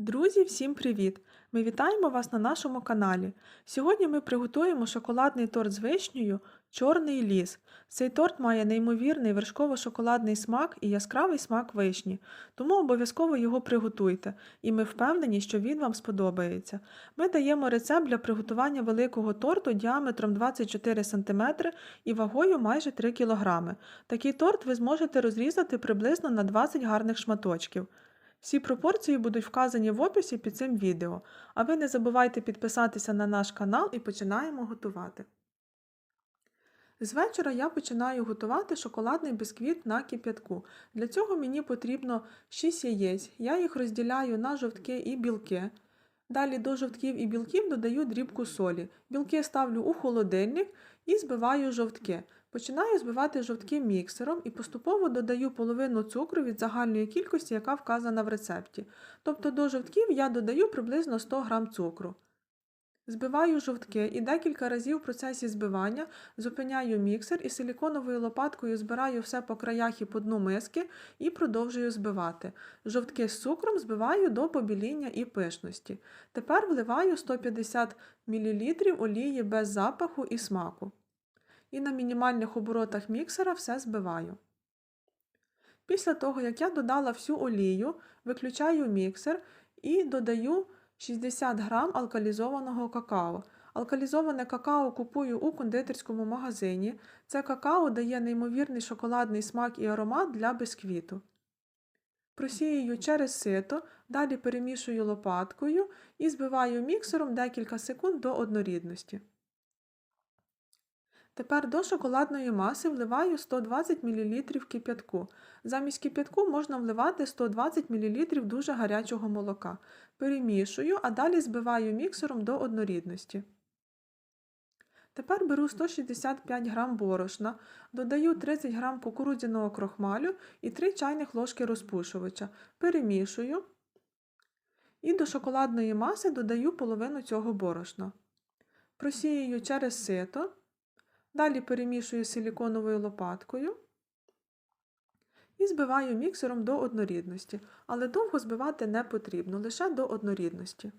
Друзі, всім привіт! Ми вітаємо вас на нашому каналі. Сьогодні ми приготуємо шоколадний торт з вишнею Чорний ліс. Цей торт має неймовірний вершково-шоколадний смак і яскравий смак вишні, тому обов'язково його приготуйте, і ми впевнені, що він вам сподобається. Ми даємо рецепт для приготування великого торту діаметром 24 см і вагою майже 3 кг. Такий торт ви зможете розрізати приблизно на 20 гарних шматочків. Всі пропорції будуть вказані в описі під цим відео, а ви не забувайте підписатися на наш канал і починаємо готувати. З вечора я починаю готувати шоколадний бисквіт на кип'ятку. Для цього мені потрібно 6 яєць. Я їх розділяю на жовтки і білки. Далі до жовтків і білків додаю дрібку солі. Білки ставлю у холодильник і збиваю жовтки. Починаю збивати жовтки міксером і поступово додаю половину цукру від загальної кількості, яка вказана в рецепті. Тобто до жовтків я додаю приблизно 100 г цукру. Збиваю жовтки і декілька разів в процесі збивання зупиняю міксер і силіконовою лопаткою збираю все по краях і по дну миски і продовжую збивати. Жовтки з цукром збиваю до побіління і пишності. Тепер вливаю 150 мл олії без запаху і смаку. І на мінімальних оборотах міксера все збиваю. Після того, як я додала всю олію, виключаю міксер і додаю 60 г алкалізованого какао. Алкалізоване какао купую у кондитерському магазині. Це какао дає неймовірний шоколадний смак і аромат для бисквіту. Просіюю через сито, далі перемішую лопаткою і збиваю міксером декілька секунд до однорідності. Тепер до шоколадної маси вливаю 120 мл кип'ятку. Замість кип'ятку можна вливати 120 мл дуже гарячого молока. Перемішую, а далі збиваю міксером до однорідності. Тепер беру 165 г борошна, додаю 30 г кукурудзяного крохмалю і 3 чайних ложки розпушувача. Перемішую і до шоколадної маси додаю половину цього борошна. Просіюю через сито. Далі перемішую силіконовою лопаткою і збиваю міксером до однорідності, але довго збивати не потрібно, лише до однорідності.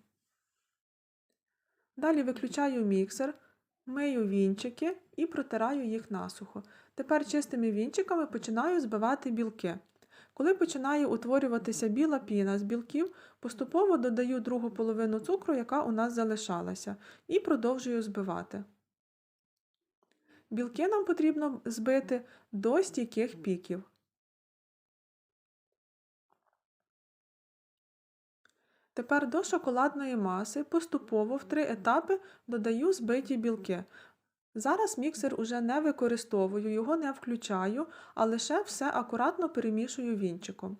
Далі виключаю міксер, мию вінчики і протираю їх насухо. Тепер чистими вінчиками починаю збивати білки. Коли починає утворюватися біла піна з білків, поступово додаю другу половину цукру, яка у нас залишалася, і продовжую збивати. Білки нам потрібно збити до стійких піків. Тепер до шоколадної маси поступово в три етапи додаю збиті білки. Зараз міксер уже не використовую, його не включаю, а лише все акуратно перемішую вінчиком.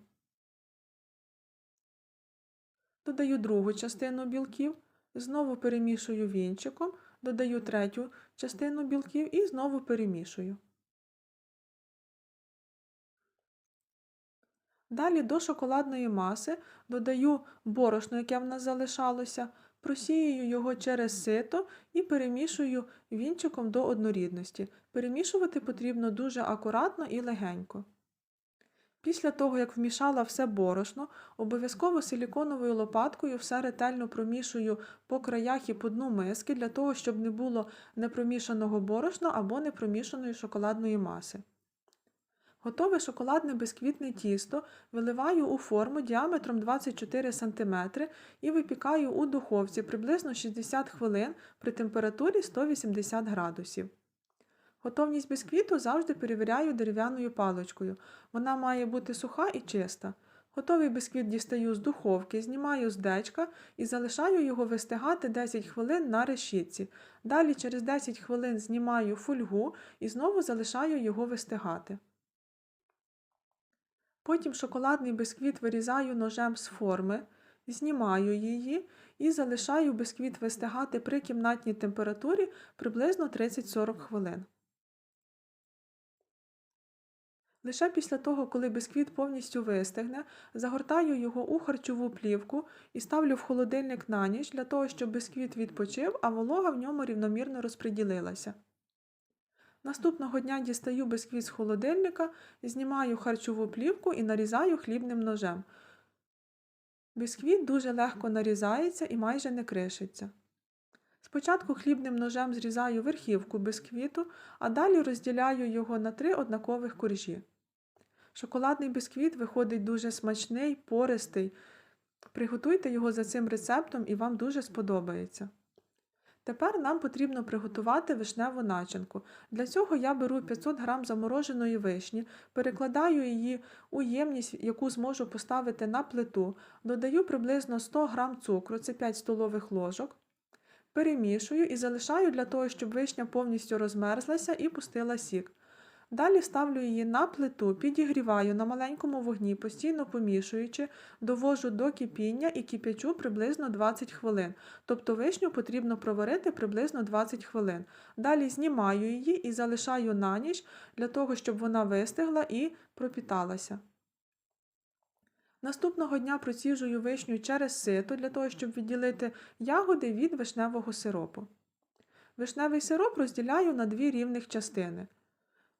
Додаю другу частину білків, знову перемішую вінчиком, додаю третю частину білків і знову перемішую. Далі до шоколадної маси додаю борошно, яке в нас залишалося, просіюю його через сито і перемішую вінчиком до однорідності. Перемішувати потрібно дуже акуратно і легенько. Після того, як вмішала все борошно, обов'язково силіконовою лопаткою все ретельно промішую по краях і по дну миски, для того, щоб не було непромішаного борошна або непромішаної шоколадної маси. Готове шоколадне бисквітне тісто виливаю у форму діаметром 24 см і випікаю у духовці приблизно 60 хвилин при температурі 180 градусів. Готовність бісквіту завжди перевіряю дерев'яною паличкою. Вона має бути суха і чиста. Готовий бісквіт дістаю з духовки, знімаю з дечка і залишаю його вистигати 10 хвилин на решітці. Далі через 10 хвилин знімаю фольгу і знову залишаю його вистигати. Потім шоколадний бисквіт вирізаю ножем з форми, знімаю її і залишаю бисквіт вистигати при кімнатній температурі приблизно 30-40 хвилин. Лише після того, коли бисквіт повністю вистигне, загортаю його у харчову плівку і ставлю в холодильник на ніч для того, щоб бисквіт відпочив, а волога в ньому рівномірно розподілилася. Наступного дня дістаю бисквіт з холодильника, знімаю харчову плівку і нарізаю хлібним ножем. Бісквіт дуже легко нарізається і майже не кришиться. Спочатку хлібним ножем зрізаю верхівку бісквіту, а далі розділяю його на три однакових коржі. Шоколадний бісквіт виходить дуже смачний, пористий. Приготуйте його за цим рецептом і вам дуже сподобається. Тепер нам потрібно приготувати вишневу начинку. Для цього я беру 500 г замороженої вишні, перекладаю її у ємність, яку зможу поставити на плиту, додаю приблизно 100 г цукру, це 5 столових ложок, перемішую і залишаю для того, щоб вишня повністю розмерзлася і пустила сік. Далі ставлю її на плиту, підігріваю на маленькому вогні, постійно помішуючи, довожу до кипіння і кипячу приблизно 20 хвилин. Тобто вишню потрібно проварити приблизно 20 хвилин. Далі знімаю її і залишаю на ніч для того, щоб вона вистигла і пропіталася. Наступного дня проціжую вишню через сито для того, щоб відділити ягоди від вишневого сиропу. Вишневий сироп розділяю на дві рівних частини.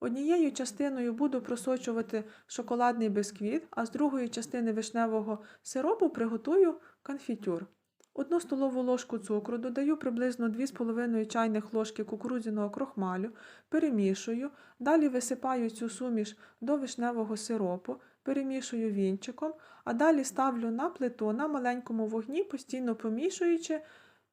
Однією частиною буду просочувати шоколадний бисквіт, а з другої частини вишневого сиропу приготую конфітюр. Одну столову ложку цукру додаю приблизно 2,5 чайних ложки кукурудзяного крохмалю, перемішую, далі висипаю цю суміш до вишневого сиропу, перемішую вінчиком, а далі ставлю на плиту на маленькому вогні, постійно помішуючи,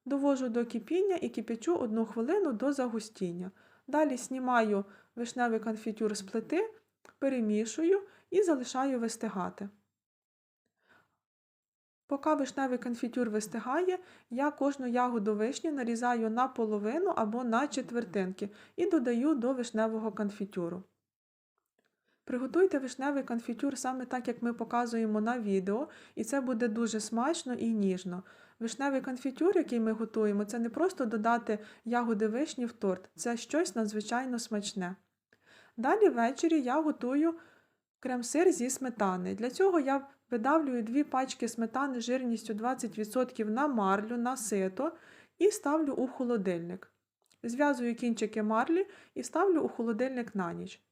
довожу до кипіння і кипячу 1 хвилину до загустіння. Далі знімаю вишневий конфітюр з плити, перемішую і залишаю вистигати. Поки вишневий конфітюр вистигає, я кожну ягоду вишні нарізаю на половину або на четвертинки і додаю до вишневого конфітюру. Приготуйте вишневий конфітюр саме так, як ми показуємо на відео, і це буде дуже смачно і ніжно. Вишневий конфітюр, який ми готуємо, це не просто додати ягоди вишні в торт, це щось надзвичайно смачне. Далі ввечері я готую крем-сир зі сметани. Для цього я видавлюю дві пачки сметани жирністю 20% на марлю, на сито і ставлю у холодильник. Зв'язую кінчики марлі і ставлю у холодильник на ніч.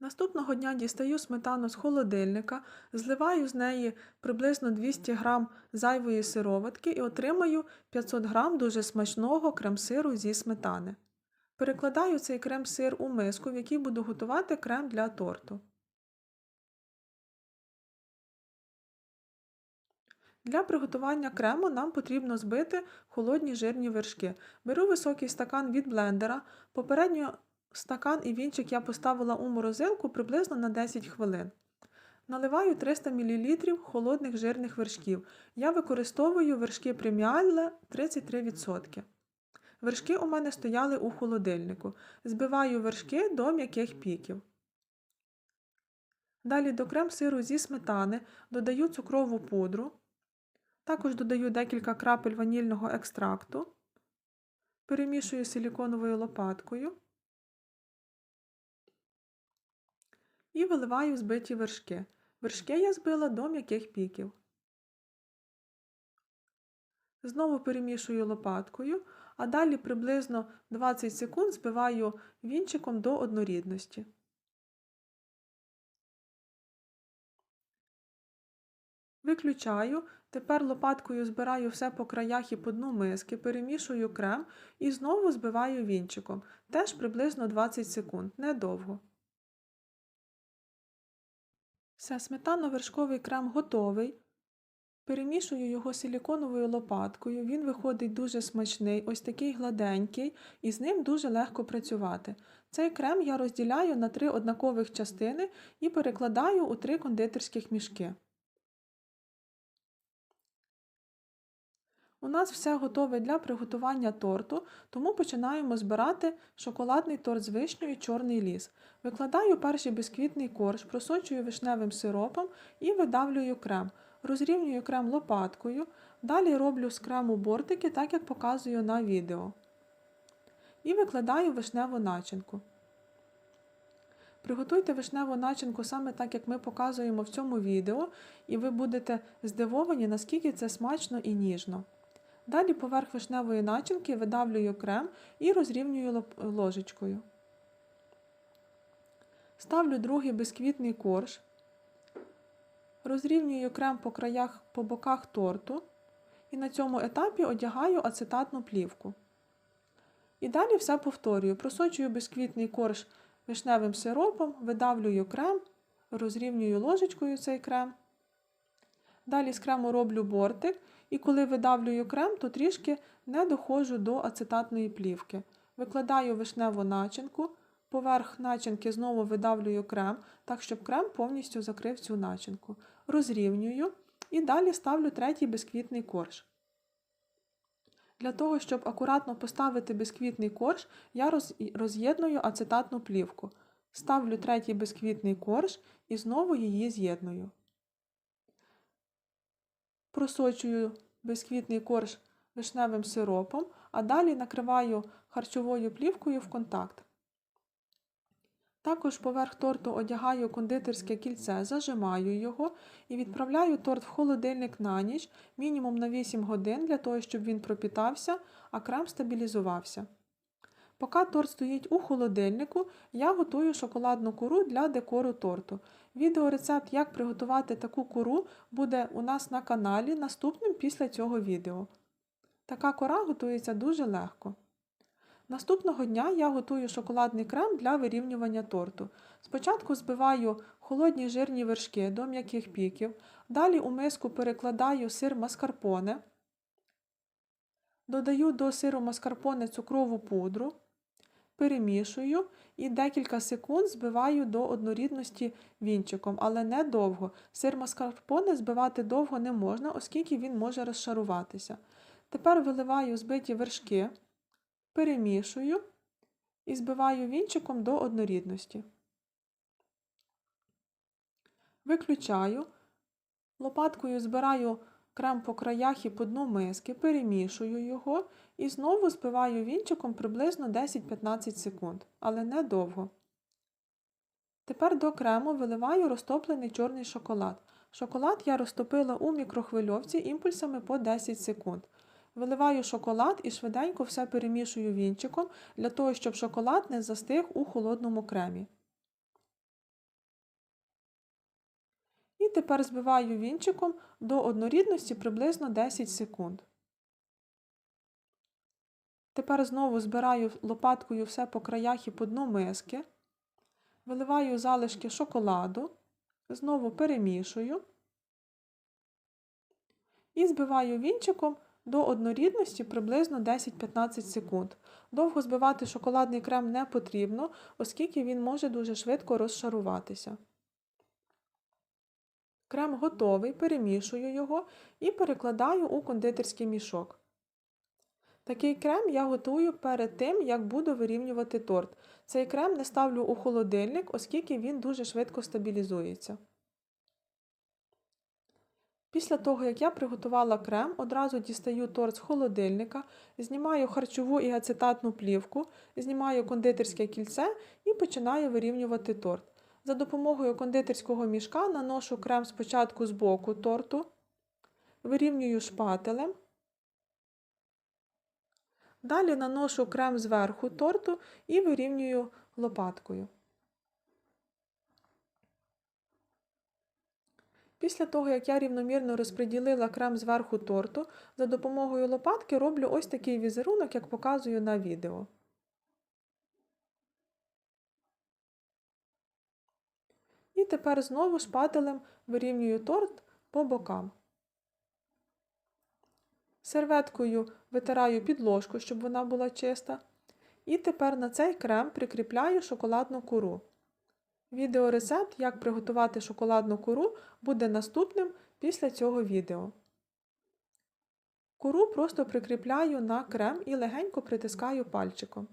Наступного дня дістаю сметану з холодильника, зливаю з неї приблизно 200 г зайвої сироватки і отримаю 500 г дуже смачного крем-сиру зі сметани. Перекладаю цей крем-сир у миску, в якій буду готувати крем для торту. Для приготування крему нам потрібно збити холодні жирні вершки. Беру високий стакан від блендера, попередньо стакан і вінчик я поставила у морозилку приблизно на 10 хвилин. Наливаю 300 мл холодних жирних вершків. Я використовую вершки преміале 33%. Вершки у мене стояли у холодильнику. Збиваю вершки до м'яких піків. Далі до крем-сиру зі сметани додаю цукрову пудру. Також додаю декілька крапель ванільного екстракту. Перемішую силіконовою лопаткою. І виливаю збиті вершки. Вершки я збила до м'яких піків. Знову перемішую лопаткою, а далі приблизно 20 секунд збиваю вінчиком до однорідності. Виключаю, тепер лопаткою збираю все по краях і по дну миски, перемішую крем і знову збиваю вінчиком, теж приблизно 20 секунд, недовго. Все, сметано-вершковий крем готовий. Перемішую його силіконовою лопаткою, він виходить дуже смачний, ось такий гладенький, і з ним дуже легко працювати. Цей крем я розділяю на три однакових частини і перекладаю у три кондитерських мішки. У нас все готове для приготування торту, тому починаємо збирати шоколадний торт з вишнею чорний ліс. Викладаю перший бісквітний корж, просочую вишневим сиропом і видавлюю крем. Розрівнюю крем лопаткою, далі роблю з крему бортики, так як показую на відео. І викладаю вишневу начинку. Приготуйте вишневу начинку саме так, як ми показуємо в цьому відео, і ви будете здивовані, наскільки це смачно і ніжно. Далі поверх вишневої начинки видавлюю крем і розрівнюю ложечкою. Ставлю другий бисквітний корж. Розрівнюю крем по краях по боках торту і на цьому етапі одягаю ацетатну плівку. І далі все повторюю. Просочую бисквітний корж вишневим сиропом, видавлюю крем, розрівнюю ложечкою цей крем. Далі з крему роблю бортик, і коли видавлюю крем, то трішки не доходжу до ацетатної плівки. Викладаю вишневу начинку, поверх начинки знову видавлюю крем, так щоб крем повністю закрив цю начинку. Розрівнюю і далі ставлю третій бисквітний корж. Для того, щоб акуратно поставити бисквітний корж, я роз'єдную ацетатну плівку. Ставлю третій бисквітний корж і знову її з'єдную. Просочую бисквітний корж вишневим сиропом, а далі накриваю харчовою плівкою в контакт. Також поверх торту одягаю кондитерське кільце, зажимаю його і відправляю торт в холодильник на ніч мінімум на 8 годин для того, щоб він пропітався, а крем стабілізувався. Поки торт стоїть у холодильнику, я готую шоколадну кору для декору торту. Відеорецепт, як приготувати таку кору, буде у нас на каналі наступним після цього відео. Така кора готується дуже легко. Наступного дня я готую шоколадний крем для вирівнювання торту. Спочатку збиваю холодні жирні вершки до м'яких піків, далі у миску перекладаю сир маскарпоне, додаю до сиру маскарпоне цукрову пудру, перемішую і декілька секунд збиваю до однорідності вінчиком, але не довго. Сир маскарпоне збивати довго не можна, оскільки він може розшаруватися. Тепер виливаю збиті вершки перемішую і збиваю вінчиком до однорідності. Виключаю, лопаткою збираю крем по краях і по дну миски, перемішую його і знову збиваю вінчиком приблизно 10-15 секунд, але не довго. Тепер до крему виливаю розтоплений чорний шоколад. Шоколад я розтопила у мікрохвильовці імпульсами по 10 секунд. Виливаю шоколад і швиденько все перемішую вінчиком для того, щоб шоколад не застиг у холодному кремі. І тепер збиваю вінчиком до однорідності приблизно 10 секунд. Тепер знову збираю лопаткою все по краях і по дну миски. Виливаю залишки шоколаду, знову перемішую і збиваю вінчиком до однорідності приблизно 10-15 секунд. Довго збивати шоколадний крем не потрібно, оскільки він може дуже швидко розшаруватися. Крем готовий, перемішую його і перекладаю у кондитерський мішок. Такий крем я готую перед тим, як буду вирівнювати торт. Цей крем не ставлю у холодильник, оскільки він дуже швидко стабілізується. Після того, як я приготувала крем, одразу дістаю торт з холодильника, знімаю харчову і ацетатну плівку, знімаю кондитерське кільце і починаю вирівнювати торт. За допомогою кондитерського мішка наношу крем спочатку з боку торту, вирівнюю шпателем. Далі наношу крем зверху торту і вирівнюю лопаткою. Після того, як я рівномірно розподілила крем зверху торту, за допомогою лопатки роблю ось такий візерунок, як показую на відео. Тепер знову шпателем вирівнюю торт по бокам. Серветкою витираю підложку, щоб вона була чиста. І тепер на цей крем прикріпляю шоколадну кору. Відеорецепт, як приготувати шоколадну кору, буде наступним після цього відео. Кору просто прикріпляю на крем і легенько притискаю пальчиком.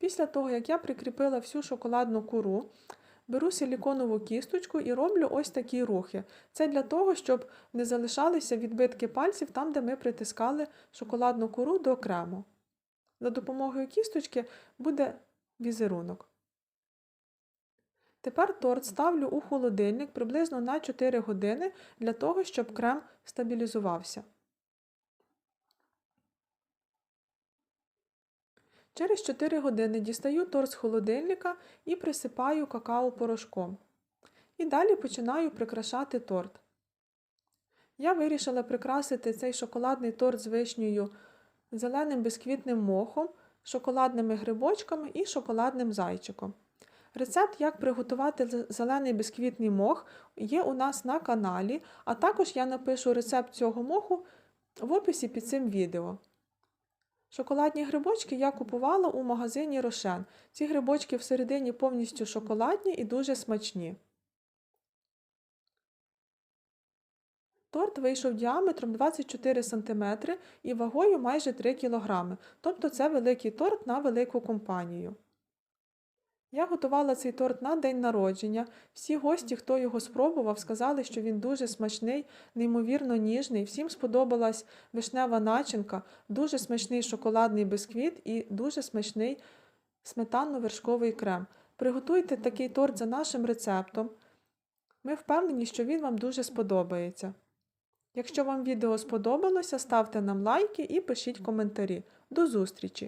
Після того, як я прикріпила всю шоколадну кору, беру силіконову кісточку і роблю ось такі рухи. Це для того, щоб не залишалися відбитки пальців там, де ми притискали шоколадну кору до крему. За допомогою кісточки буде візерунок. Тепер торт ставлю у холодильник приблизно на 4 години для того, щоб крем стабілізувався. Через 4 години дістаю торт з холодильника і присипаю какао-порошком. І далі починаю прикрашати торт. Я вирішила прикрасити цей шоколадний торт з вишнею зеленим бисквітним мохом, шоколадними грибочками і шоколадним зайчиком. Рецепт, як приготувати зелений бисквітний мох, є у нас на каналі, а також я напишу рецепт цього моху в описі під цим відео. Шоколадні грибочки я купувала у магазині Рошен. Ці грибочки всередині повністю шоколадні і дуже смачні. Торт вийшов діаметром 24 см і вагою майже 3 кг, тобто це великий торт на велику компанію. Я готувала цей торт на день народження. Всі гості, хто його спробував, сказали, що він дуже смачний, неймовірно ніжний. Всім сподобалась вишнева начинка, дуже смачний шоколадний бисквіт і дуже смачний сметанно-вершковий крем. Приготуйте такий торт за нашим рецептом. Ми впевнені, що він вам дуже сподобається. Якщо вам відео сподобалося, ставте нам лайки і пишіть коментарі. До зустрічі!